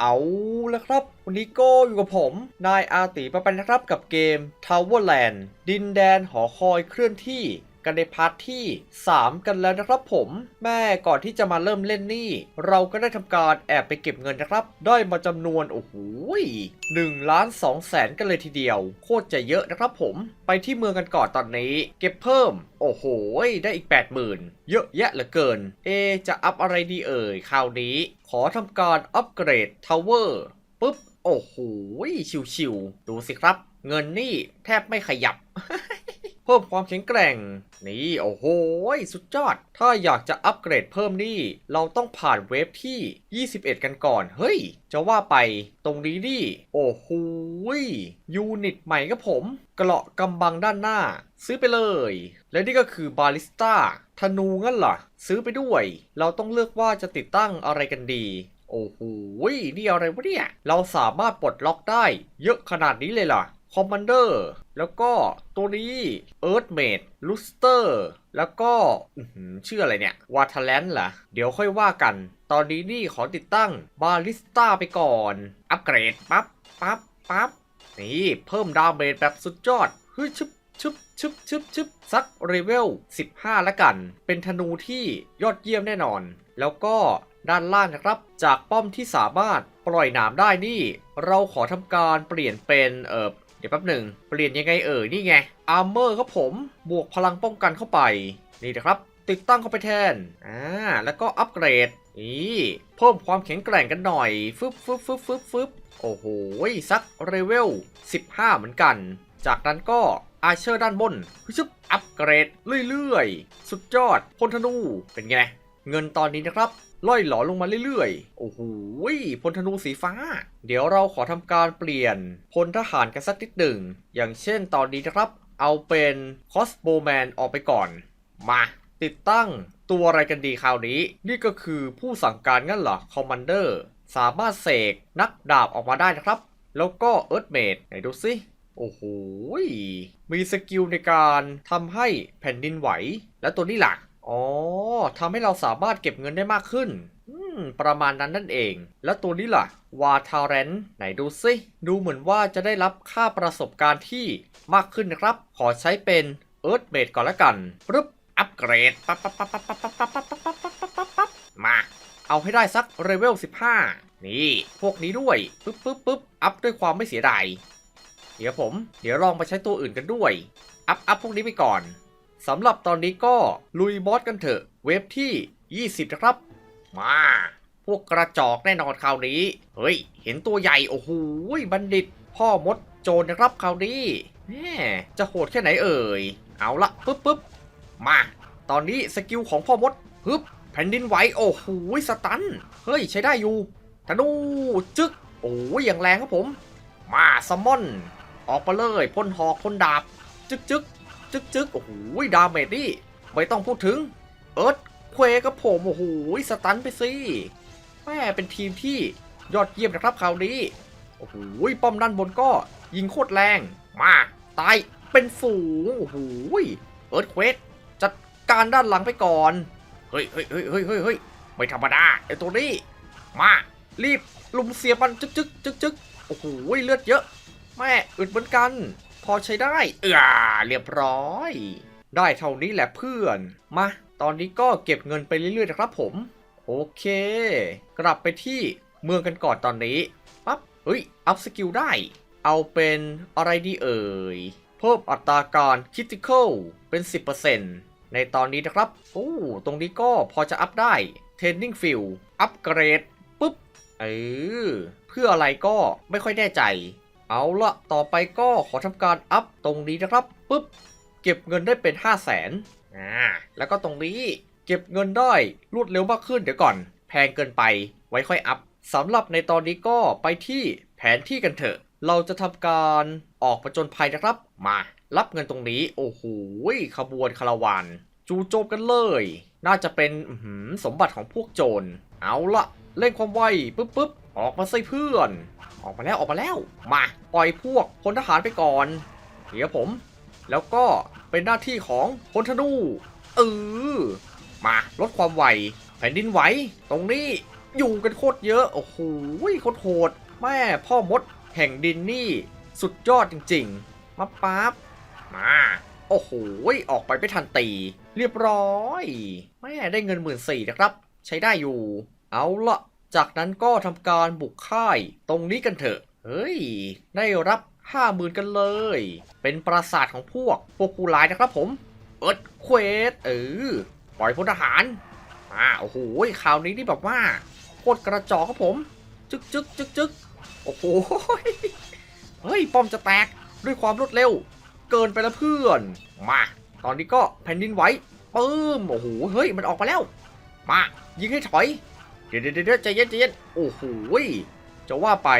เอาละครับ วันนี้ก็อยู่กับผม นายอาติปะปันนะครับกับเกม Towerland ดินแดนหอคอยเคลื่อนที่ กันในพาร์ทที่ 3 กันแล้วนะครับผม แม่ก่อนที่จะมาเริ่มเล่นนี่ เราก็ได้ทำการแอบไปเก็บเงินนะครับ ได้มาจำนวนโอ้โหหนึ่งล้านสองแสนกันเลยทีเดียว โคตรจะเยอะนะครับผมไปที่เมืองกันก่อนตอนนี้ เก็บเพิ่ม โอ้โห ได้อีก 80,000 เยอะแยะเหลือเกิน เอ จะอัพอะไรดีเอ่ยคราวนี้ ขอทำการอัปเกรดทาวเวอร์ปุ๊บ โอ้โห ชิวๆ ดูสิครับ เงินนี่แทบไม่ขยับ เพิ่มความแข็งแกร่ง นี่โอ้โหสุดยอด ถ้าอยากจะอัปเกรดเพิ่มนี่ เราต้องผ่านเวฟที่ 21 กันก่อน เฮ้ย จะว่าไปตรงนี้นี่โอ้โหยูนิตใหม่ครับผม เกราะกำบังด้านหน้า ซื้อไปเลย และนี่ก็คือบาลิสตาธนูงั้นเหรอ ซื้อไปด้วย เราต้องเลือกว่าจะติดตั้งอะไรกันดีโอ้โห นี่อะไรวะเนี่ย เราสามารถปลดล็อกได้ เยอะขนาดนี้เลยล่ะ คอมมานเดอร์ แล้วก็ตัวนี้เอิร์ธเมดลูสเตอร์ แล้วก็ชื่ออะไรเนี่ยวาทแลนเหรอ เดี๋ยวค่อยว่ากัน ตอนนี้นี่ขอติดตั้งบาลิสตาไปก่อน อัปเกรดปั๊บปั๊บปั๊บนี่เพิ่มดาเมจแบบสุดยอดเฮ้ยชึบชึบชึบชึบชึบสักเรเวล 15แล้วกัน เป็นธนูที่ยอดเยี่ยมแน่นอน แล้วก็ด้านล่างนะครับ จากป้อมที่สามารถปล่อยหนามได้นี่ เราขอทำการเปลี่ยนเป็นเอ่อเดี๋ยวแป๊บหนึ่งเปลี่ยนยังไงเอ่ยนี่ไงอาร์เมอร์ครับผมบวกพลังป้องกันเข้าไปนี่นะครับ ติดตั้งเข้าไปแทนอ่าแล้วก็อัปเกรดนี่เพิ่มความแข็งแกร่งกันหน่อยฟึบฟึบฟึบฟึบฟึบโอ้โหสักเรเวล 15 เหมือนกัน จากนั้นก็อาเชอร์ด้านบนชึบอัปเกรดเรื่อยๆ สุดยอดพลธนูเป็นไงเงินตอนนี้นะครับ ล่อยหลอลงมาเรื่อยๆ โอ้โหพลธนูสีฟ้า เดี๋ยวเราขอทำการเปลี่ยนพลทหารกันสักนิดหนึ่ง อย่างเช่นตอนนี้นะครับ เอาเป็นคอสโบแมนออกไปก่อน มาติดตั้งตัวอะไรกันดีคราวนี้ นี่ก็คือผู้สั่งการงั้นเหรอคอมมานเดอร์สามารถเสกนักดาบออกมาได้นะครับ แล้วก็เอิร์ธเมดไหนดูสิโอ้โห มีสกิลในการทำให้แผ่นดินไหว แล้วตัวนี้ล่ะ อ๋อทำให้เราสามารถเก็บเงินได้มากขึ้นประมาณนั้นนั่นเอง แล้วตัวนี้ล่ะ วาทาเรนไหนดูสิดูเหมือนว่าจะได้รับค่าประสบการณ์ที่มากขึ้นนะครับ ขอใช้เป็นเอิร์ธเมดก่อนละกันปึ๊บ อัปเกรด ปั๊บปั๊บปั๊บปั๊บปั๊บปั๊บปั๊บปั๊บปั๊บปั๊บปั๊บปั๊บปั๊บมา เอาให้ได้สักเลเวล 15 นี่ พวกนี้ด้วยปึ๊บปึ๊บปึ๊บอัพด้วยความไม่เสียดาย เดี๋ยวผม เดี๋ยวลองไปใช้ตัวอื่นกันด้วย อัพอัพพวกนี้ไปก่อน สำหรับตอนนี้ก็ลุยบอสกันเถอะ เวฟที่ 20 นะครับ มา พวกกระจอกแน่นอนคราวนี้ เฮ้ย เห็นตัวใหญ่ โอ้โหบัณฑิต พ่อมดโจรนะครับคราวนี้แหมจะโหดแค่ไหนเอ่ย เอาละปึ๊บปึ๊บมา ตอนนี้สกิลของพ่อมดฮึบแผ่นดินไหวโอ้โหสตัน เฮ้ย ใช้ได้อยู่ธนูจึก โอ้ยอย่างแรงครับผม มาซัมมอน ออกมาเลยพ่นหอกพ่นดาบ จึกจึก จึ๊กจึกโอ้โหดาเมจนี่ไม่ต้องพูดถึง เอิร์ธเควกับผมโอ้โหสตันไปสิแม่เป็นทีมที่ยอดเยี่ยมนะครับคราวนี้ โอ้โหป้อมด้านบนก็ยิงโคตรแรง มา ตาย เป็นฝูง โอ้โหเอิร์ธเควจัดการด้านหลังไปก่อน เฮ้ยเฮ้ยเฮ้ยเฮ้ยเฮ้ยเฮ้ยไม่ธรรมดาไอตัวนี้ มา รีบลุมเสียบมันจึกจึกจึกจึกโอ้โหเลือดเยอะ แม่อึดเหมือนกัน พอใช้ได้เออเรียบร้อย ได้เท่านี้แหละเพื่อน มา ตอนนี้ก็เก็บเงินไปเรื่อยๆนะครับผม โอเค กลับไปที่เมืองกันก่อนตอนนี้ปั๊บเฮ้ย อัพสกิลได้ เอาเป็นอะไรดีเอ่ย เพิ่มอัตราการคิติคอลเป็น 10%ในตอนนี้นะครับ โอ้ ตรงนี้ก็พอจะอัพได้ Training Field อัปเกรดปุ๊บ เออ เพื่ออะไรก็ไม่ค่อยแน่ใจ เอาละต่อไปก็ขอทำการอัพตรงนี้นะครับปุ๊บเก็บเงินได้เป็น 5 0 0แสนอ่าแล้วก็ตรงนี้เก็บเงินได้รวดเร็วมากขึ้นเดี๋ยวก่อน แพงเกินไปไว้ค่อยอัพสำหรับในตอนนี้ก็ไปที่แผนที่กันเถอะ เราจะทำการออกประจนภัยนะครับ มารับเงินตรงนี้ โอ้โหขบวนคาราวานจูโจมกันเลย น่าจะเป็นอื้อหือสมบัติของพวกโจร เอาละเร่งความไวปึ๊บปึ๊บออกมาใส่เพื่อน ออกมาแล้วออกมาแล้ว มาปล่อยพวกพลทหารไปก่อนเดี๋ยวผม แล้วก็เป็นหน้าที่ของพลธนูเออมาลดความไวแผ่นดินไหวตรงนี้ยุงกันโคตรเยอะโอ้โหโคตรโหดแม่พ่อมดแห่งดินนี่ สุดยอดจริงๆมาปั๊บมาโอ้โหออกไปไม่ทันตี เรียบร้อยแม่ได้เงินหมื่นสี่นะครับ ใช้ได้อยู่ เอาละ จากนั้นก็ทำการบุกค่ายตรงนี้กันเถอะ เฮ้ย ได้รับห้าหมื่นกันเลย เป็นปราสาทของพวกพวกผู้ร้ายนะครับผมเอิร์ดเควสเออปล่อยพลทหารอ่าโอ้โหข่าวนี้นี่แบบว่าโคตรกระจอกครับผม จึกจึกจึกจึกโอ้โหเฮ้ยป้อมจะแตกด้วยความรวดเร็ว เกินไปแล้วเพื่อน มา ตอนนี้ก็แผ่นดินไหวปื้มโอ้โหเฮ้ยมันออกมาแล้ว มา ยิงให้ถอย ดี๋ยวเดี๋ยวเดี๋ยวใจเย็นใจเย็นโอ้โหจะว่าไป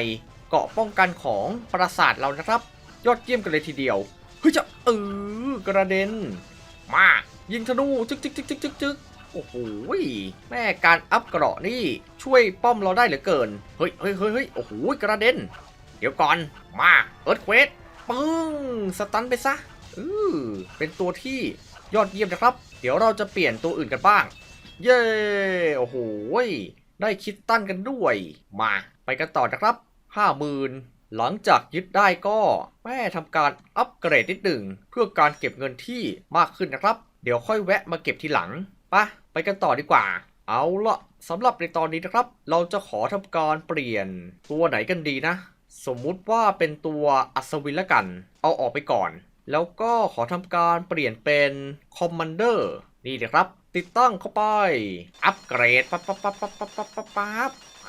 เกาะป้องกันของปราสาทเรานะครับ ยอดเยี่ยมกันเลยทีเดียวเฮ้ยจะเออกระเด็น มายิงธนูจึกจึกจึกจึกจึกจึกโอ้โหแม่การอัพเกราะนี่ช่วยป้อมเราได้เหลือเกินเฮ้ยเฮ้ยเฮ้ยโอ้โหกระเด็น เดี๋ยวก่อนมาเอิร์ธเควสปึ้งสตันไปซะเออเป็นตัวที่ยอดเยี่ยมนะครับ เดี๋ยวเราจะเปลี่ยนตัวอื่นกันบ้าง เย้โอ้โห ได้คิดตั้นกันด้วย มาไปกันต่อนะครับห้าหมื่นหลังจากยึดได้ก็แม่ทำการอัปเกรดนิดหนึ่งเพื่อการเก็บเงินที่มากขึ้นนะครับ เดี๋ยวค่อยแวะมาเก็บทีหลังปะไปกันต่อดีกว่า เอาละสำหรับในตอนนี้นะครับ เราจะขอทำการเปลี่ยนตัวไหนกันดีนะ สมมุติว่าเป็นตัวอัศวินละกัน เอาออกไปก่อน แล้วก็ขอทำการเปลี่ยนเป็นคอมมานเดอร์ นี่เลยครับ ติดตั้งเข้าไป อัปเกรดปั๊บปั๊บปั๊บปั๊บปั๊บปั๊บปั๊บปั๊บแหม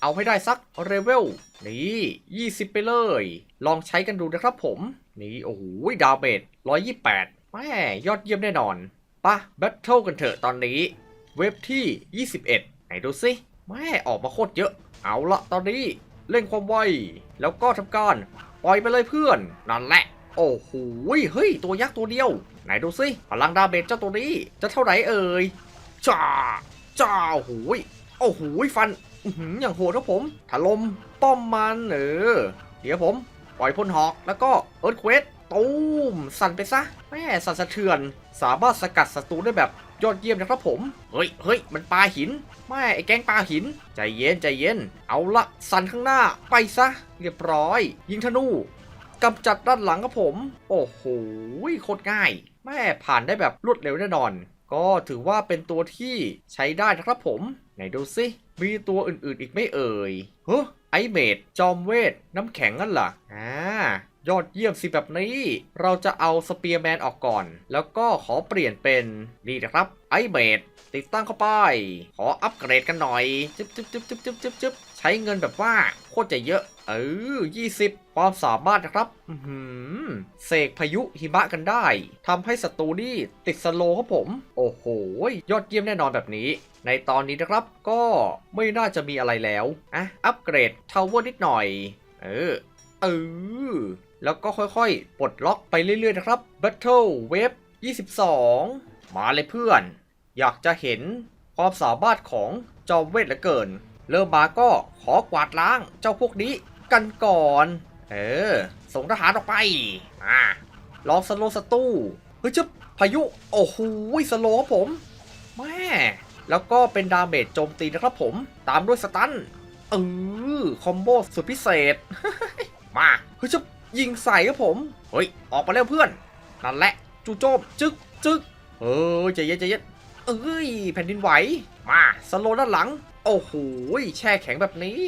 เอาให้ได้สักเลเวลนี่20 ไปเลย ลองใช้กันดูนะครับผม นี่โอ้โหดาเมจ128แม่ยอดเยี่ยมแน่นอนปะแบทเทิลกันเถอะตอนนี้ เว็บที่ 21 ไหนดูสิแม่ออกมาโคตรเยอะ เอาละตอนนี้เร่งความไว แล้วก็ทำการปล่อยไปเลยเพื่อน นั่นแหละ โอ้โหเฮ้ย ตัวยักษ์ตัวเดียว ไหนดูสิพลังดาเมจเจ้าตัวนี้ จะเท่าไหร่เอ่ยจ้าจ้าโอ้โหโอ้โหฟันอื้อหืออย่างโหดครับผมถล่มป้อมมันเออเดี๋ยวผม ปล่อยพ่นหอกแล้วก็เอิร์ธเควสตูมสั่นไปซะแม่สั่นสะเทือน สามารถสกัดศัตรูได้แบบยอดเยี่ยมนะครับผม เฮ้ยเฮ้ยมันปลาหินแม่ไอ้แก๊งปลาหิน ใจเย็นใจเย็น เอาละสั่นข้างหน้าไปซะ เรียบร้อย ยิงธนู กำจัดด้านหลังครับผม โอ้โหโคตรง่าย แม่ผ่านได้แบบรวดเร็วแน่นอน ก็ถือว่าเป็นตัวที่ใช้ได้นะครับผม ไหนดูสิมีตัวอื่นๆอีกไม่เอ่ยเฮ้ไอเมดจอมเวท น้ำแข็งนั่นล่ะอ่ายอดเยี่ยมสิแบบนี้ เราจะเอาสเปียร์แมนออกก่อน แล้วก็ขอเปลี่ยนเป็นนี่นะครับไอเมดติดตั้งเข้าไป ขออัปเกรดกันหน่อย จึ๊บจึ๊บจึ๊บจึ๊บจึ๊บจึ๊บจึ๊บใช้เงินแบบว่าโคตรจะเยอะ เออ20ความสามารถนะครับอืเสกพายุหิมะกันได้ทำให้ศัตรูนี่ติดสโลครับผม โอ้โห ยอดเยี่ยมแน่นอนแบบนี้ ในตอนนี้นะครับก็ไม่น่าจะมีอะไรแล้วอะอัปเกรดทาวเวอร์นิดหน่อย เออ เออ แล้วก็ค่อยๆ ปลดล็อกไปเรื่อยๆนะครับ Battle Wave 22 มาเลยเพื่อน อยากจะเห็นความสามารถของจอมเวทเหลือเกิน เริ่มมาก็ขอกวาดล้างเจ้าพวกนี้ กันก่อน เออ ส่งทหารออกไปอ่าลองสโลสตู้เฮ้ยจะพายุ โอ้โหสโลครับผม แม่ แล้วก็เป็นดาเมจโจมตีนะครับผม ตามด้วยสตันเออคอมโบสุดพิเศษ มาเฮ้ยจะยิงใส่ครับผม เฮ้ย ออกมาแล้วเพื่อน นั่นแหละ จูโจม จึกจึกเออใจเย็นใจเย็นเอ้ย แผ่นดินไหว มา สโลด้านหลัง โอ้โห แช่แข็งแบบนี้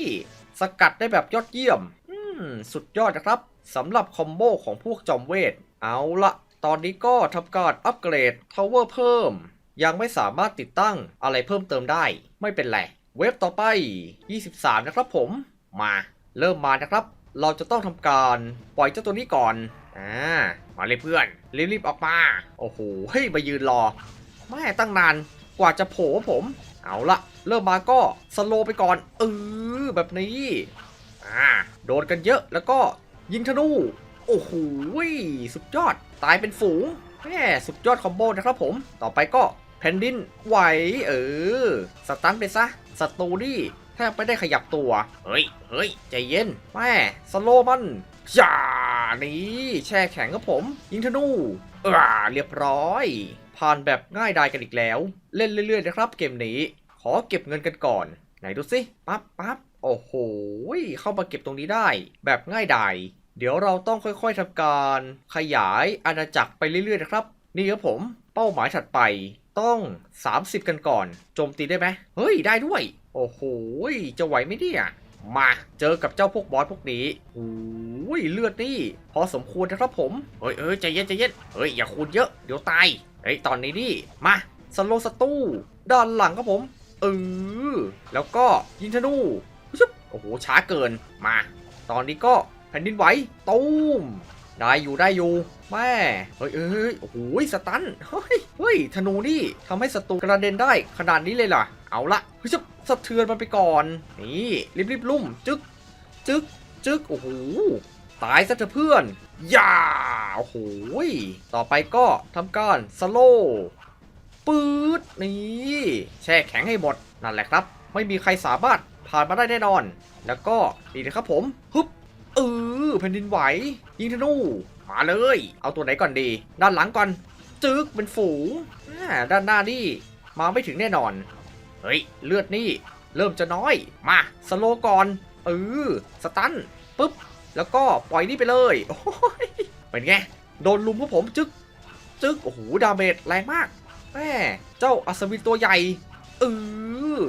สกัดได้แบบยอดเยี่ยม อืม สุดยอดนะครับสำหรับคอมโบของพวกจอมเวท เอาละตอนนี้ก็ทำการอัปเกรดทาวเวอร์เพิ่ม ยังไม่สามารถติดตั้งอะไรเพิ่มเติมได้ ไม่เป็นไรเว็บต่อไป 23 นะครับผมมาเริ่มมานะครับ เราจะต้องทำการปล่อยเจ้าตัวนี้ก่อนอ่ามาเลยเพื่อนรีบๆออกมา โอ้โหเฮ้ยมายืนรอแม่ตั้งนานกว่าจะโผล่ผมเอาละเริ่มมาก็สโลไปก่อนเออแบบนี้ อ่า โดนกันเยอะแล้วก็ยิงธนู โอ้โหสุดยอด ตายเป็นฝูงแม่สุดยอดคอมโบนะครับผม ต่อไปก็แผ่นดินไหว เออ สตันไปซะศัตรูนี่แทบไม่ได้ขยับตัว เฮ้ย เฮ้ย ใจเย็น แม่สโลมันจ้านี่แช่แข็งครับผม ยิงธนูอ่าเรียบร้อย ผ่านแบบง่ายดายกันอีกแล้ว เล่นเรื่อยๆนะครับเกมนี้ ขอเก็บเงินกันก่อน ไหนดูสิปั๊บปั๊บโอ้โหเข้ามาเก็บตรงนี้ได้ แบบง่ายดายเดี๋ยวเราต้องค่อยๆทำการขยายอาณาจักรไปเรื่อยๆนะครับ นี่ครับผม เป้าหมายถัดไปต้อง 30 กันก่อน โจมตีได้ไหมเฮ้ยได้ด้วย โอ้โหจะไหวไหมเนี่ย มาเจอกับเจ้าพวกบอสพวกนี้โอ้ยเลือดนี่ พอสมควรนะครับผม เฮ้ยเฮ้ยใจเย็นใจเย็น เฮ้ยอย่าคูณเยอะเดี๋ยวตาย เฮ้ยตอนนี้นี่ มาสโลสตูด้านหลังครับผม เออแล้วก็ยิงธนูชึบโอ้โหช้าเกิน มา ตอนนี้ก็แผ่นดินไหวตูมได้อยู่ได้อยู่แม่เฮ้ยเอ้ยโอ้โหสตันเฮ้ยเฮ้ยธนูนี่ทำให้ศัตรูกระเด็นได้ขนาดนี้เลยเหรอเอาละเฮ้ยจะ สะเทือนมันไปก่อน นี่รีบรีบลุ่ม จึ๊ก จึ๊ก จึ๊ก โอ้โห ตายซะเถอะเพื่อนย่า โอ้โห ต่อไปก็ทำการสโลปื๊ด นี่ แช่แข็งให้หมด นั่นแหละครับ ไม่มีใครสามารถผ่านมาได้แน่นอน แล้วก็นี่นะครับผม ฮึบเออแผ่นดินไหว ยิงธนู มาเลย เอาตัวไหนก่อนดี ด้านหลังก่อน จึ๊กเป็นฝูงด้านหน้านี่มาไม่ถึงแน่นอน เฮ้ย เลือดนี่ เริ่มจะน้อย มา สโลก่อนเออสตันปุ๊บ แล้วก็ปล่อยนี่ไปเลยโอ้ยเป็นไง โดนลุมพวกผมจึ๊กจึ๊กโอ้โห ดาเมจแรงมากแม่เจ้าอัศวินตัวใหญ่เออ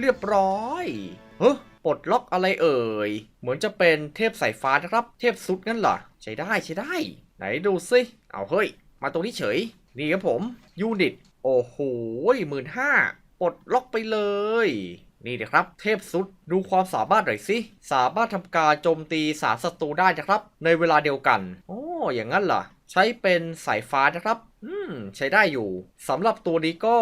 เรียบร้อยเฮ้ปลดล็อกอะไรเอ่ย เหมือนจะเป็นเทพสายฟ้านะครับ เทพสุดงั้นเหรอ ใช้ได้ใช้ได้ ไหนดูสิเอาเฮ้ย มาตรงนี้เฉย นี่ครับผม ยูนิต โอ้โหหมื่นห้า ปลดล็อกไปเลย นี่นะครับ เทพสุดดูความสามารถหน่อยสิ สามารถทำการโจมตีสารศัตรูได้นะครับ ในเวลาเดียวกัน โอ้อย่างนั้นเหรอ ใช้เป็นสายฟ้านะครับ อืม ใช้ได้อยู่สำหรับตัวนี้ก็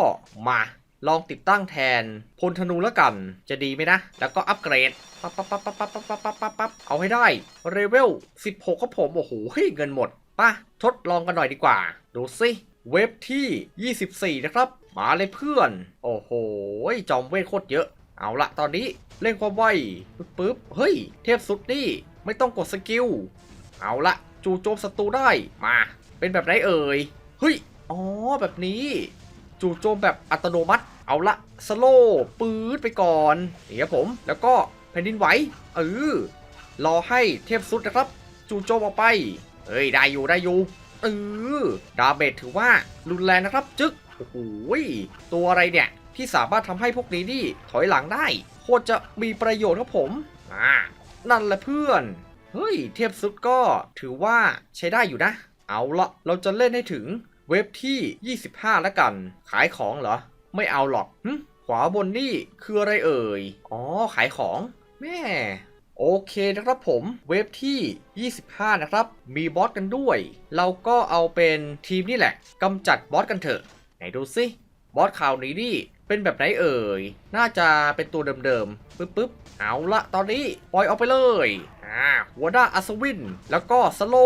มาลองติดตั้งแทนพลธนูแล้วกัน จะดีไหมนะ แล้วก็อัปเกรดปั๊บปั๊บปั๊บปั๊บปั๊บปั๊บปั๊บปั๊บปั๊บเอาให้ได้เรเวล 16ครับผม โอ้โหเฮ้เงินหมดป่ะ ทดลองกันหน่อยดีกว่า ดูสิ เว็บที่ 24 นะครับ มาเลยเพื่อน โอ้โห จอมเวทโคตรเยอะ เอาละตอนนี้เล่นความไวปึ๊บปึ๊บ เฮ้ย เทพสุดนี่ ไม่ต้องกดสกิล เอาละจู่โจมศัตรูได้ มา เป็นแบบไหนเอ่ย เฮ้ย อ๋อ แบบนี้ จู่โจมแบบอัตโนมัติ เอาละสโลปื๊ดไปก่อนนี่ครับผม แล้วก็แผ่นดินไหวเออรอให้เทพสุดนะครับ จู่โจมออกไป เฮ้ย ได้อยู่ได้อยู่เออดาเมจถือว่ารุนแรงนะครับ จึ๊ก โอ้โหตัวอะไรเนี่ย ที่สามารถทำให้พวกนี้นี่ถอยหลังได้ โคตรจะมีประโยชน์ครับผมอ่านั่นแหละเพื่อน เฮ้ย เทพสุดก็ถือว่าใช้ได้อยู่นะ เอาละเราจะเล่นให้ถึงเว็บที่ 25 แล้วกัน ขายของเหรอ ไม่เอาหรอกขวาบนนี่คืออะไรเอ่ย อ๋อ ขายของ แม่โอเคนะครับผมเว็บที่ 25 นะครับ มีบอสกันด้วย เราก็เอาเป็นทีมนี่แหละกำจัดบอสกันเถอะ ไหนดูสิบอสข่าวนี้นี่เป็นแบบไหนเอ่ย น่าจะเป็นตัวเดิมๆปึ๊บปึ๊บเอาละตอนนี้ปล่อยออกไปเลยอ่าหัวหน้าอัศวิน แล้วก็สโล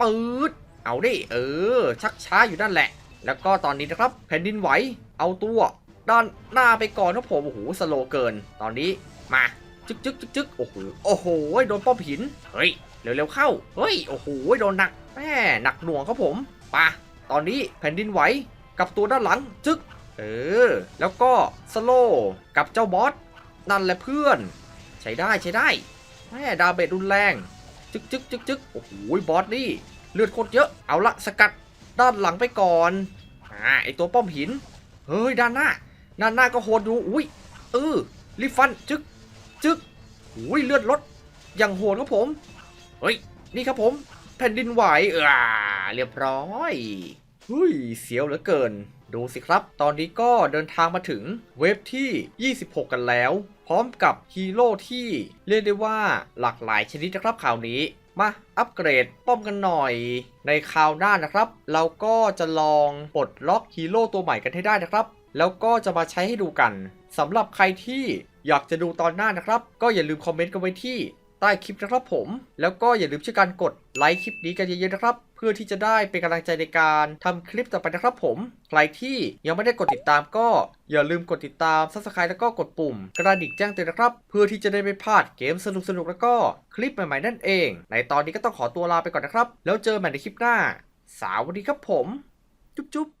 ปื๊ดเอาดิเออ ชักช้าอยู่นั่นแหละ แล้วก็ตอนนี้นะครับ แผ่นดินไหว เอาตัวด้านหน้าไปก่อนนะผมโอ้โหสโลเกิน ตอนนี้มาจึ๊กจึ๊กจึ๊กจึ๊กโอ้โหโอ้โหโดนป้อมหินเฮ้ยเร็วๆเข้าเฮ้ยโอ้โหโดนหนักแม่หนักหน่วงครับผมปะตอนนี้แผ่นดินไหว กับตัวด้านหลังจึ๊กเออ แล้วก็สโลกับเจ้าบอสนั่นแหละเพื่อน ใช้ได้ใช้ได้แม่ดาเบจรุนแรงจึ๊กจึ๊กจึ๊กจึ๊กโอ้โหบอสนี่เลือดโคตรเยอะเอาละสกัดด้านหลังไปก่อนอ่าไอตัวป้อมหินเฮ้ยด้านหน้าด้านหน้าก็โหดดูอุ้ยเออรีฟันจึ๊กจึ๊กอุ้ยเลือดลดอย่างโหดครับผมเฮ้ยนี่ครับผม แผ่นดินไหวเออเรียบร้อย ฮ้ยเสียวเหลือเกิน ดูสิครับ ตอนนี้ก็เดินทางมาถึงเว็บที่ 26 กันแล้ว พร้อมกับฮีโร่ที่เรียกได้ว่าหลากหลายชนิดนะครับข่าวนี้ มาอัปเกรดป้อมกันหน่อย ในคราวหน้านะครับ เราก็จะลองปลดล็อกฮีโร่ตัวใหม่กันให้ได้นะครับ แล้วก็จะมาใช้ให้ดูกันสำหรับใครที่อยากจะดูตอนหน้านะครับ ก็อย่าลืมคอมเมนต์กันไว้ที่ ใต้คลิปนะครับผม แล้วก็อย่าลืมช่วยกันกดไลค์คลิปนี้กันเยอะๆนะครับ เพื่อที่จะได้เป็นกำลังใจในการทำคลิปต่อไปนะครับผม ใครที่ยังไม่ได้กดติดตามก็อย่าลืมกดติดตาม subscribe แล้วก็กดปุ่ม กระดิ่งแจ้งเตือนนะครับ เพื่อที่จะได้ไม่พลาดเกมสนุกๆแล้วก็คลิปใหม่ๆนั่นเอง ในตอนนี้ก็ต้องขอตัวลาไปก่อนนะครับ แล้วเจอกันใหม่ในคลิปหน้า สวัสดีครับผม จุ๊บๆ